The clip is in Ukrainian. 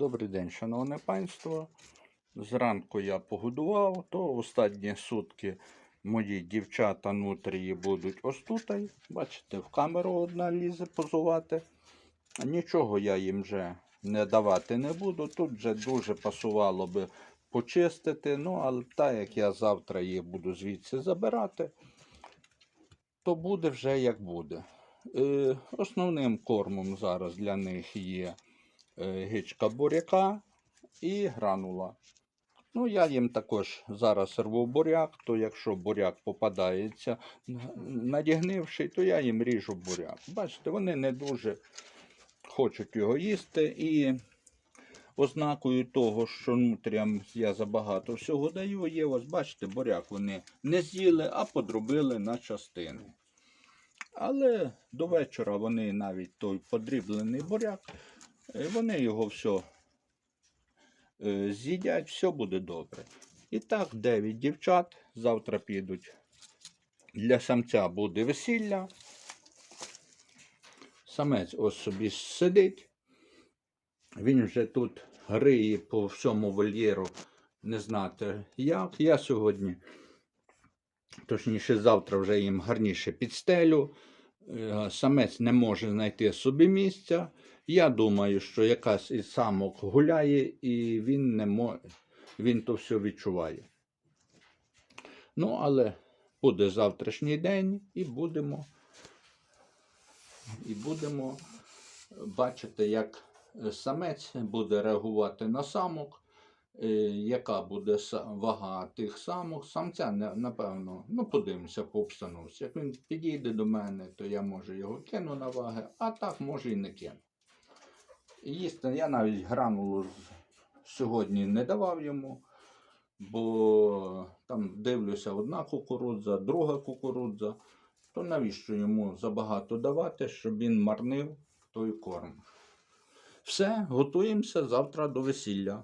Добрий день, шановне панство. Зранку я погодував, то останні сутки мої дівчата нутрії будуть ось тут. Бачите, в камеру одна лізе позувати. Нічого я їм вже не давати не буду. Тут вже дуже пасувало би почистити. Ну, але так як я завтра їх буду звідси забирати, то буде вже як буде. Е, основним кормом зараз для них є гичка буряка і гранула. Ну, я їм також зараз рву буряк, то якщо буряк попадається надігнивший, то я їм ріжу буряк. Бачите, вони не дуже хочуть його їсти. І ознакою того, що нутрям я забагато всього даю, є, ось бачите, буряк вони не з'їли, а подробили на частини. Але до вечора вони навіть той подріблений буряк, е, вони його все е, з'їдять, все буде добре. І так, 9 дівчат завтра підуть. Для самця буде весілля. Самець ось собі сидить. Він вже тут гриє по всьому вольєру, не знати як. Я сьогодні, точніше, завтра вже їм гарніше підстелю. Е, Самець не може знайти собі місця. Я думаю, що якась із самок гуляє, і він не мо... він то все відчуває. Ну, але буде завтрашній день, і будемо, і будемо бачити, як самець буде реагувати на самок, е, яка буде вага тих самок. Самця, напевно, ну подивимося по обстановці. Як він підійде до мене, то я може його кину на ваги, а так може і не кину. Їсти я навіть гранулу сьогодні не давав йому, бо там дивлюся одна кукурудза, друга кукурудза. То навіщо йому забагато давати, щоб він марнив той корм? Все, готуємося завтра до весілля.